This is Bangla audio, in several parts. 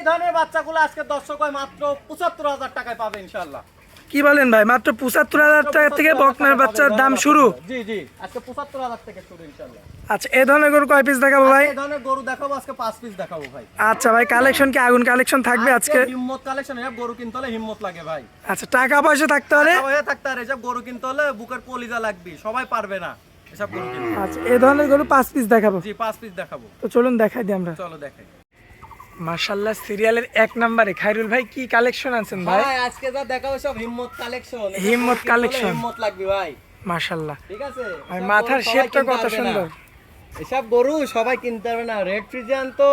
এই ধরনের বাচ্চাগুলো আজকে দর্শক হয় মাত্র পঁচাত্তর হাজার টাকায় পাবে ইনশাল্লাহ কি বলেন ভাই? মাত্র পঁচাত্তর হাজার টাকা থেকে বকনার বাচ্চার দাম শুরু। জি জি আজকে পঁচাত্তর হাজার থেকে শুরু ইনশাল্লাহ আচ্ছা এ ধরনের গরু কয় পিস দেখাবো ভাই? এই ধরনের গরু দেখাবো আজকে পাঁচ পিস দেখাবো ভাই। আচ্ছা ভাই কালেকশন কি? আগুন কালেকশন থাকবে আজকে হিম্মত কালেকশন এসব গরু কিনতে হলে হিম্মত লাগে ভাই। আচ্ছা টাকা পয়সা থাকতে হলে? টাকা পয়সা থাকতে এসব গরু কিনতে হলে বুকের কলিজা লাগবে সবাই পারবে না এসব গরু কিনতে। আচ্ছা এ ধরনের গরু পাঁচ পিস দেখাবো। জি পাঁচ পিস দেখাবো। তো চলুন দেখাই দিই আমরা। চলো দেখাই। মার্শাল্লাহ সিরিয়ালের এক নম্বরে। খাইরুল ভাই কি কালেকশন আনছেন ভাই? আজকে যা দেখাবো সব হিম্মত কালেকশন হিম্মত collection। হিম্মত লাগবে ভাই। মার্শাল্লাহ ঠিক আছে? ভাই মাথার শেপটা কত সুন্দর। এসব গরু সবাই কিনতে পারবে না। রেড ফ্রিজিয়ান তো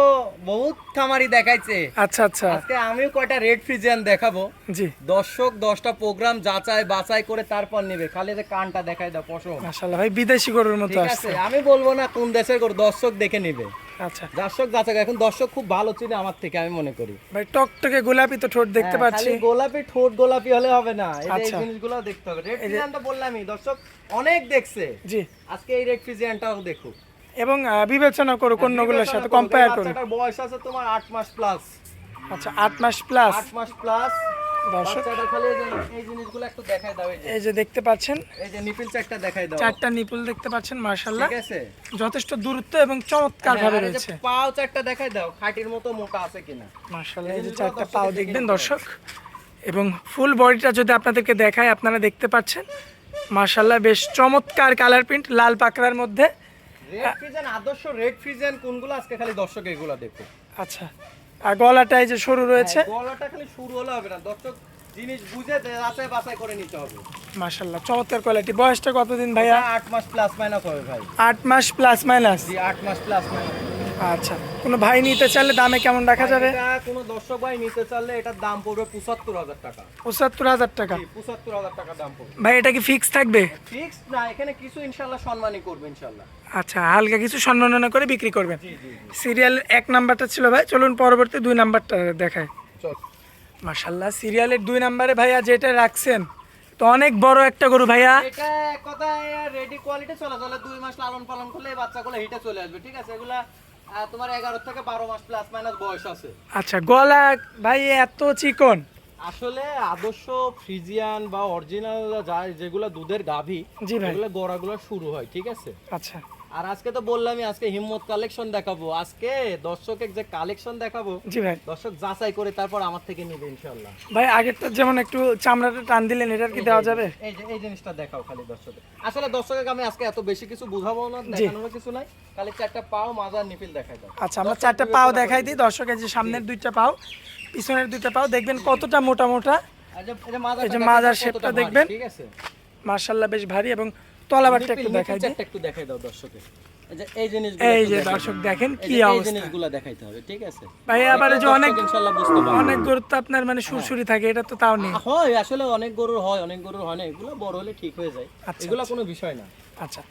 বহুত খামারি দেখাইছে। আচ্ছা আচ্ছা। আজকে আমিও কয়টা রেড ফ্রিজিয়ান দেখাবো। জি। দর্শক দশটা প্রোগ্রাম যাচাই বাছাই করে তারপর নেবে। খালি যে কানটা দেখাই দাও পশম। মার্শাল্লাহ ভাই বিদেশি গরুর মতো আসছে। আছে? আমি বলব না কোন দেশের গরু দর্শক দেখে নেবে। আচ্ছা। দর্শক যাচাই এখন দর্শক খুব ভালো চিনে আমার থেকে আমি মনে করি। ভাই টকটকে গোলাপি তো ঠোঁট দেখতে হ্যাঁ, পাচ্ছি। গোলাপি ঠোঁট গোলাপি হলে হবে না এই আচ্ছা। জিনিসগুলো দেখতে হবে। রেড ফ্রিজিয়ানটা বললামই দর্শক অনেক দেখছে। জি। আজকে এই রেড ফ্রিজিয়ানটাও দেখুক। এবং বিবেচনা করো অন্যগুলোর সাথে কম্পেয়ার করো বয়স আছে তোমার আট মাস প্লাস আচ্ছা আট মাস প্লাস আট মাস প্লাস দর্শক এই যে- এই জিনিসগুলো একটু দেখাই দাও এই যে। এই যে দেখতে পাচ্ছেন? এই যে নিপিল চারটা দেখাই দাও। চারটা নিপুল দেখতে পাচ্ছেন মার্শাল্লাহ ঠিক আছে? যথেষ্ট দূরত্ব এবং চমৎকার ভাবে আর এই যে রয়েছে। পাও চারটা দেখাই দাও খাটির মতো মোটা আছে কিনা। মার্শাল্লাহ এই যে চারটা পাও দেখবেন দর্শক? এবং ফুল বডিটা যদি আপনাদেরকে দেখায় আপনারা দেখতে পাচ্ছেন। মার্শাল্লাহ বেশ চমৎকার কালার প্রিন্ট লাল পাকড়ার মধ্যে। রেড ফ্রিজেন আদর্শ রেড ফ্রিজেন কোনগুলো? আজকে খালি দর্শক এগুলো দেখো আচ্ছা আর গলাটাই যে সরু রয়েছে। হ্যাঁ, গলাটা খালি শুরু হলে হবে না। দর্শক জিনিস বুঝে যাচাই বাছাই করে নিতে হবে। মাশাআল্লাহ চমৎকার কোয়ালিটি বয়সটা কতদিন ভাইয়া? আট মাস প্লাস মাইনাস হবে ভাই। আট মাস প্লাস মাইনাস জি আট মাস প্লাস মাইনাস আচ্ছা কোনো ভাই নিতে চাইলে দামে কেমন রাখা যাবে? কোনো দর্শক ভাই নিতে চাইলে এটার দাম পড়বে পঁচাত্তর হাজার টাকা। পঁচাত্তর হাজার টাকা? পঁচাত্তর হাজার টাকা দাম পড়বে। ভাই এটা কি ফিক্স থাকবে? ফিক্সড না এখানে কিছু ইনশাল্লাহ সম্মানই করবে ইনশাল্লাহ। আচ্ছা হালকা কিছু সম্মাননা করে বিক্রি করবেন সিরিয়াল এক নাম্বারটা ছিল ভাই চলুন পরবর্তী দুই নাম্বারটা দেখায় চল। মার্শাল্লাহ সিরিয়ালের দুই নাম্বারে ভাইয়া যেটা রাখছেন তো অনেক বড় একটা গরু ভাইয়া। এটা কথায় রেডি কোয়ালিটি চলে তাহলে দুই মাস লালন পালন করলে এই বাচ্চাগুলো হিটে চলে আসবে ঠিক আছে? এগুলা তোমার এগারো থেকে বারো মাস প্লাস মাইনাস বয়স আছে। আচ্ছা গলা ভাই এত চিকন। আসলে আদর্শ ফ্রিজিয়ান বা অরিজিনাল যেগুলো দুধের গাভী এগুলো গোড়াগুলো শুরু হয় ঠিক আছে? আচ্ছা। আর আজকে তো বললামই আজকে হিম্মত কালেকশন দেখাবো। আজকে দর্শকের যে কালেকশন দেখাবো জি ভাই। দর্শক যাচাই করে তারপর আমার থেকে নেবে ইনশাল্লাহ ভাই আগেরটা যেমন একটু চামড়াটা টান দিলেন এটার কি দেওয়া যাবে? এই যে এই জিনিসটা দেখাও খালি দর্শকের আসলে দর্শকের আমি আজকে এত বেশি কিছু বুঝাবো না দেখানোর কিছু নাই খালি চারটা পাও মাজার নিপিল দেখাই দাও। আচ্ছা আমরা চারটা পাও দেখাই দিই দর্শকের যে সামনের দুইটা পাও পিছনের দুইটা পাও দেখবেন কতটা মোটা মোটা। এই যে মাজার শেপটা দেখবেন। ঠিক আছে? মার্শাল্লাহ বেশ ভারী এবং তলাবারটা একটু দেখাই দিই একটু দেখাই দাও দর্শকের। এই যে জিনিসগুলো এই যে দর্শক দেখেন কি এই অবস্থা। জিনিসগুলো দেখাইতে হবে ঠিক আছে? ভাই আবার যে অনেক ইনশাল্লাহ বুঝতে পারবে। অনেক গরু তো আপনার মানে সুরসুরি থাকে এটা তো তাও নেই। হয় আসলে অনেক গরুর হয় অনেক গরুর হয় না এগুলো বড় হলে ঠিক হয়ে যায়। আচ্ছা, এগুলো কোনো বিষয় না। আচ্ছা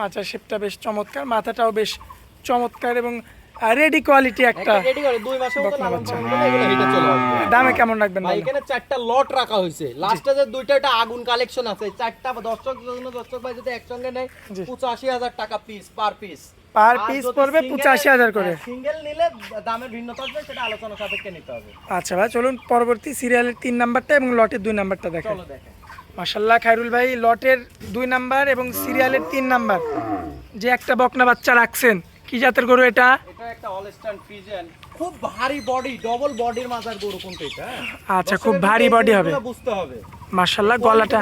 মাথার শেপটা বেশ চমৎকার মাথাটাও বেশ চমৎকার এবং রেডি কোয়ালিটি একটা। রেডি করে দুই মাসের মতো লালন পালন করলে এগুলো হিটে চলে আসবে। দামে কেমন রাখবেন ভাই এখানে চারটা লট রাখা হয়েছে। লাস্টে যে দুইটা একটা আগুন কালেকশন আছে। চারটা দর্শক জন্য দর্শক ভাই যদি একসঙ্গে নেয় জি। পঁচাশি হাজার টাকা piece per piece per piece পড়বে পঁচাশি হাজার করে। সিঙ্গেল নিলে দামের ভিন্নতা আসবে সেটা আলোচনা সাপেক্ষে নিতে হবে। আচ্ছা ভাই চলুন পরবর্তী সিরিয়ালের তিন নাম্বারটা এবং লটের দুই নাম্বারটা দেখেন। চলো দেখেন। মার্শাল্লাহ খায়রুল ভাই লটের দুই নাম্বার এবং সিরিয়ালের তিন নাম্বার যে একটা বকনা বাচ্চা রাখছেন কি জাতের গরু এটা? একটা অলস্টান ফ্রিজিয়ান খুব ভারী বডি ডবল বডির গরু কোনটা এটা? আচ্ছা খুব ভারী বডি হবে। বুঝতে হবে। মার্শাল্লাহ গলাটা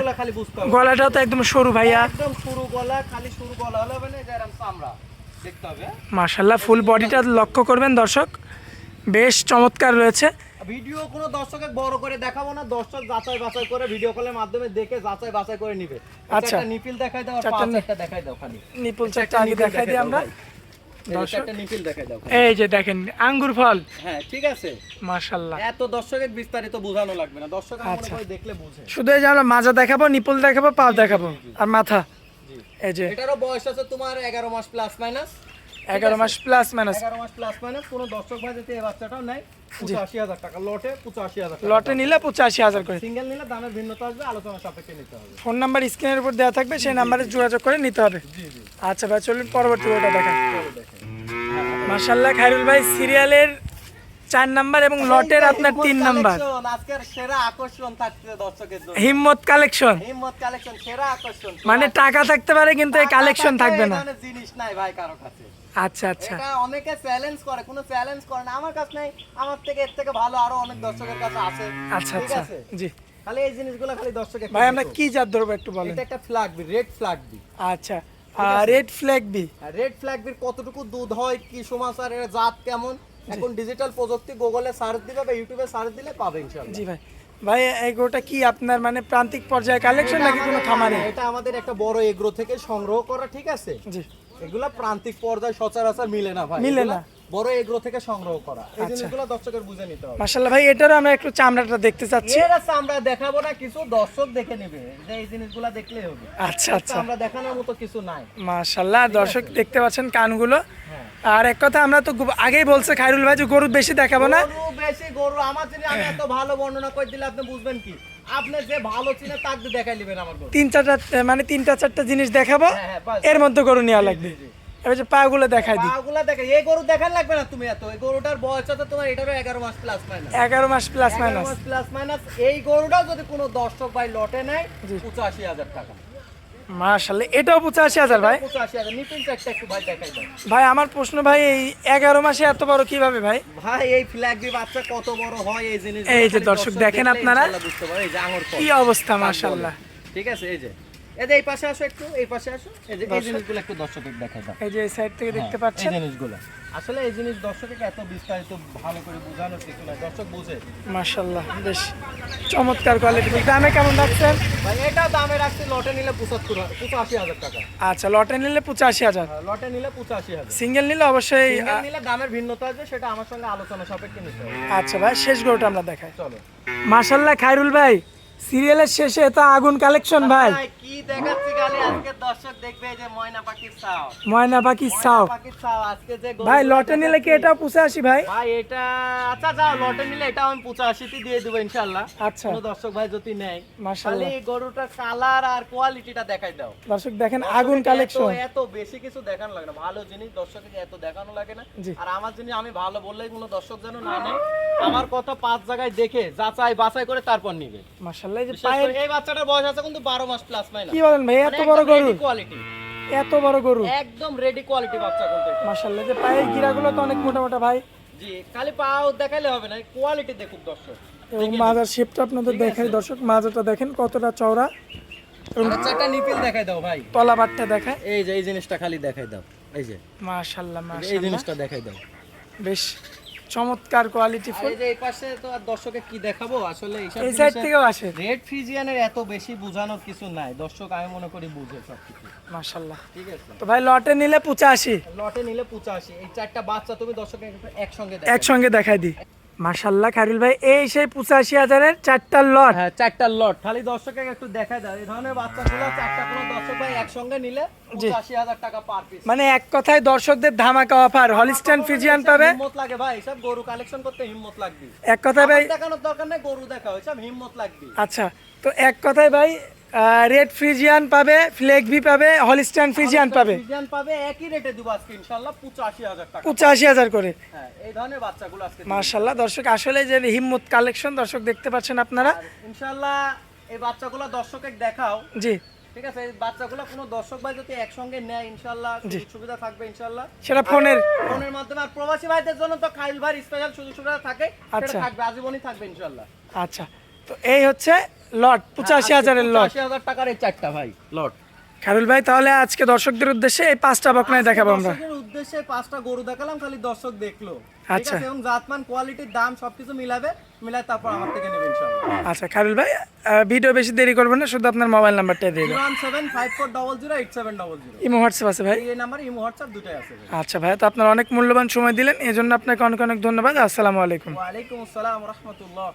গলাটাও তো একদম সরু ভাইয়া। একদম সরু গলা খালি সরু গলা হলে হবে না এরকম চামড়া দেখতে হবে হ্যাঁ? ফুল বডিটা লক্ষ্য করবেন দর্শক। বেশ চমৎকার রয়েছে। ভিডিও কোনো দর্শকের বড় করে দেখাবো না দর্শক যাচাই বাছাই করে ভিডিও কলের মাধ্যমে দেখে যাচাই বাছাই করে নিবে। আচ্ছা। নিপিল দেখাই দাও আর পাঁচ একটা দেখাই দাও খালি। নিপুল চারটা আগে দেখাই দিই আমরা। এই যে দেখেন আঙ্গুর ফল। হ্যাঁ ঠিক আছে। মার্শাল্লাহ এত দর্শকের বিস্তারিত বোঝানো লাগবে না। দর্শক আচ্ছা। দেখলে বুঝে। শুধু এই যে আমরা মাজা দেখাবো নিপুল দেখাবো পা দেখাবো আর মাথা। এই যে। এটারও বয়স আছে তোমার এগারো মাস প্লাস মাইনাস এগারো মাস প্লাস মাইনাস এগারো মাস প্লাস মাইনাস কোনো দর্শক ভাই যদি এই বাচ্চাটাও নেয় পঁচাশি হাজার টাকা। লটে পঁচাশি হাজার টাকা। লটে নিলে পঁচাশি হাজার করে। সিঙ্গেল নিলে দামের ভিন্নতা আসবে আলোচনা সাপেক্ষে নিতে হবে। ফোন নাম্বার স্ক্রিনের উপর দেওয়া থাকবে সেই নাম্বারে যোগাযোগ করে নিতে হবে। আচ্ছা ভাই চলুন পরবর্তী ওটা দেখা মার্শাল্লাহ খাইরুল ভাই সিরিয়ালের চার নাম্বার এবং লটের আপনার তিন নাম্বার। আজকের সেরা আকর্ষণ থাকছে দর্শকের জন্য। হিম্মত কালেকশন হিম্মত কালেকশন সেরা আকর্ষণ। মানে টাকা থাকতে পারে কিন্তু এই কালেকশন থাকবে না। জিনিস নাই ভাই কারও কাছে। আচ্ছা আচ্ছা। এটা অনেকে চ্যালেঞ্জ করে কোনো চ্যালেঞ্জ করে না। আমার কাছে নাই আমার থেকে এর থেকে ভালো আরও অনেক দর্শকের কাছে আছে। আচ্ছা আচ্ছা। জি। খালি এই জিনিসগুলো খালি দর্শকের ভাই আমরা কি জাত ধরবো একটু বলেন? এটা একটা flag B red flag B আচ্ছা। Red flag B red flag বির কতটুকু দুধ হয় কি সমাচার এর জাত কেমন? এখন ডিজিটাল প্রযুক্তি গুগলে সার্চ দিবে বা ইউটিউবে সার্চ দিলে পাবে ইনশাআল্লাহ। জি ভাই। ভাই এই গরুটা কি আপনার মানে প্রান্তিক পর্যায়ে কালেকশন নাকি কোনো খামারে? এটা আমাদের একটা বড় এগ্রো থেকে সংগ্রহ করা ঠিক আছে? জি। এগুলা প্রান্তিক পর্যায়ে সচরাচর মিলে না ভাই। মিলে না। বড় এগ্রো থেকে সংগ্রহ করা। এই আচ্ছা। জিনিসগুলো দর্শকের বুঝে নিতে হবে। মাশাল্লাহ ভাই এটারও আমরা একটু চামড়াটা দেখতে চাচ্ছি। এর আছে আমরা দেখাবো না কিছু দর্শক দেখে নেবে। যে এই জিনিসগুলো দেখলেই হবে। আচ্ছা আচ্ছা। আমরা দেখানোর মতো কিছু নাই। মাশাল্লাহ দর্শক দেখতে পাচ্ছেন কানগুলো। হ্যাঁ। আর এক কথা আমরা তো আগেই বলছে খাইরুল ভাই যে গরু বেশি দেখাবো না। গরু বেশি গরু আমার জন্য আমি এত ভালো বর্ণনা করে দিলে আপনি বুঝবেন কি? আপনি যে ভালো চিনে তাকে দেখাই নেবেন আমার গরু। তিন চারটা মানে তিনটা চারটা জিনিস দেখাবো হ্যাঁ, হ্যাঁ। এর মধ্যে গরু নেওয়া লাগবে। এবার যে পাগুলো দেখাই দিই। পাগুলা দেখে এই গরু দেখান লাগবে না তুমি এত? এই গরুটার বয়স তো তোমার এটারও এগারো মাস প্লাস মাইনাস এগারো মাস প্লাস মাইনাস মাস প্লাস মাইনাস এই গরুটাও যদি কোনো দর্শক ভাই লটে নেয় জি। পঁচাশি হাজার টাকা। মাশাল্লাহ এটাও পঁচাশি হাজার ভাই? একটু ভাই দেখাই দাও। ভাই আমার প্রশ্ন ভাই এই এগারো মাসে এত বড় কীভাবে ভাই? ভাই এই ফ্ল্যাগ বি বাচ্চা কত বড় হয় এই জিনিস এই যে দর্শক দেখেন আপনারা। বুঝতে পারে এই যে আঙুর কি অবস্থা মাশাল্লাহ ঠিক আছে এই যে। এই যে এই পাশে আসো একটু এই পাশে আসো। এই যে এই জিনিসগুলো একটু দর্শকের দেখাই দাও। এই যে এই সাইড থেকে দেখতে হ্যাঁ, পাচ্ছেন? এই জিনিসগুলো। আসলে এই জিনিস দর্শককে এত বিস্তারিত ভালো করে বোঝানোর কিছু না দর্শক বুঝে। মাশাল্লাহ বেশ চমৎকার কোয়ালিটি দামে কেমন রাখছেন? ভাই এটা দামে রাখছি লটে নিলে পঁচাত্তর পঁচাশি হাজার টাকা। আচ্ছা লটে নিলে পঁচাশি হাজার। আর লটে নিলে পঁচাশি হাজার। সিঙ্গেল নিলে অবশ্যই সিঙ্গেল নিলে দামের ভিন্নতা আছে সেটা আমার সঙ্গে আলোচনা সাপেক্ষে নিতে হবে। আচ্ছা ভাই শেষ গরুটা আমরা দেখাই। চলো। মাশাল্লাহ খাইরুল ভাই। সিরিয়ালের শেষে তো আগুন কালেকশন ভাই। কি দেখাচ্ছি গালি আজকে দর্শক দেখবে যে ময়না পাখির চাও ময়না পাখির চাও আজকে যে ভাই লটে নিলে কি এটা পঁচাশি ভাই? ভাই এটা আচ্ছা যাও লটে নিলে এটা আমি দিয়ে দেবো ইনশাল্লাহ আচ্ছা। কোনো দর্শক ভাই যদি নেয় মাশাল্লাহ খালি গরুটার কালার আর কোয়ালিটিটা দেখাই দাও। দর্শক দেখেন আগুন কালেকশন এত- বেশি কিছু দেখানো লাগে না। ভালো জিনিস দর্শককে এত দেখানো লাগে না। আর আমার জিনিস আমি ভালো বললেই কোনো দর্শক যেন না নেয় আমার কথা পাঁচ জায়গায় দেখে যাচাই বাছাই করে তারপর নিবে। মাশাল্লাহ এই যে পায়ের এই বাচ্চাটার বয়স আছে কিন্তু বারো মাস প্লাস মাইনাস কি বলেন ভাই এত বড় গরু। কোয়ালিটি এত বড় গরু। একদম রেডি কোয়ালিটি বাচ্চা কিন্তু। যে পায়ের গিরাগুলো তো অনেক মোটা মোটা ভাই। জি খালি পাও দেখাইলে হবে না কোয়ালিটি দর্শক। এবং মাজার শেপটা আপনাদের দেখাই দর্শক মাজাটা দেখেন কতটা চওড়া। নিপিল দেখাই দাও ভাই। তলাবারটা দেখায়। এই যে এই জিনিসটা খালি দেখাই দাও। এই যে। মাশাল্লাহ এই জিনিসটা দেখাই দাও। বেশ। চমৎকার কোয়ালিটি ফুল। এই পাশে তো আর দর্শকে কি দেখাবো? আসলে এই সাইড থেকেও আসে। রেড ফ্রিজিয়ানের এত বেশি বোঝানোর কিছু নাই। দর্শক আমি মনে করি বুঝে সব কিছু মাশাল্লাহ ঠিক আছে। তো ভাই লটে নিলে পঁচাশি। লটে নিলে পঁচাশি। এই চারটা বাচ্চা তুমি দর্শকে একসঙ্গে একসঙ্গে দেখাই দিই। মাশাল্লাহ খারিল ভাই এই সেই পঁচাশি হাজারের চারটা লট। হ্যাঁ চারটা লট। খালি দর্শকে একটু দেখা দাও। এই ধরনের বাচ্চাগুলো চারটা কোনো দর্শক ভাই একসঙ্গে নিলে পঁচাশি হাজার টাকা পার পিস মানে এক কথায় দর্শকদের ধামাকা অফার হলিস্টান ফিজিয়ান পাবে। হিম্মত লাগে ভাই সব গরু কালেকশন করতে হিম্মত লাগবে। এক কথায় ভাই দেখানোর দরকার নেই গরু দেখা হয় সব হিম্মত লাগবে। আচ্ছা তো এক কথায় ভাই রেড ফ্রিজিয়ান পাবে ফ্লেক ভি পাবে হলিস্টান ফ্রিজিয়ান পাবে। ফ্রিজিয়ান পাবে একই রেটে দিব আজকে ইনশাআল্লাহ পঁচাশি হাজার টাকা। পঁচাশি হাজার করে। হ্যাঁ এই ধরনের বাচ্চাগুলো আজকে দিব। মার্শাল্লাহ দর্শক আসলে যে হিম্মত কালেকশন দর্শক দেখতে পাচ্ছেন আপনারা। ইনশাআল্লাহ এই বাচ্চাগুলো দর্শকের দেখাও। জি। ঠিক আছে এই বাচ্চাগুলো কোনো দর্শক ভাই যদি একসঙ্গে নেয় ইনশাআল্লাহ। সুবিধা থাকবে ইনশাআল্লাহ। সেটা ফোনের। ফোনের মাধ্যমে আর প্রবাসী ভাইদের জন্য তো খাইল ভাই স্পেশাল সুযোগ সুবিধা থাকে সেটা আচ্ছা। থাকবে আজীবনই থাকবে ইনশাআল্লাহ। আচ্ছা তো এই হচ্ছে লট পঁচাশি হাজারের লট। হাজার টাকার এই চারটা ভাই লট। খারুল ভাই তাহলে আজকে দর্শকদের উদ্দেশ্যে এই পাঁচটা বকনায় দেখাবো আমরা। উদ্দেশ্যে পাঁচটা গরু দেখালাম খালি দর্শক দেখল। আচ্ছা। এবং জাতমান কোয়ালিটির দাম সবকিছু মিলাবে মিলাই তারপর আমার থেকে নেবে ইনশাআল্লাহ। আচ্ছা খারুল ভাই ভিডিও বেশি দেরি করবেন না শুধু আপনার মোবাইল নাম্বারটা দিয়ে সেভেন জিরো ইমো হোয়াটসঅ্যাপ আছে ভাই? এই নাম্বার ইমো হোয়াটসঅ্যাপ দুটাই আছে আচ্ছা ভাই তো আপনার অনেক মূল্যবান সময় দিলেন এই জন্য আপনাকে অনেক অনেক ধন্যবাদ। আসসালামু আলাইকুম। ওয়ালাইকুম আসসালাম রহমতুল্লাহ।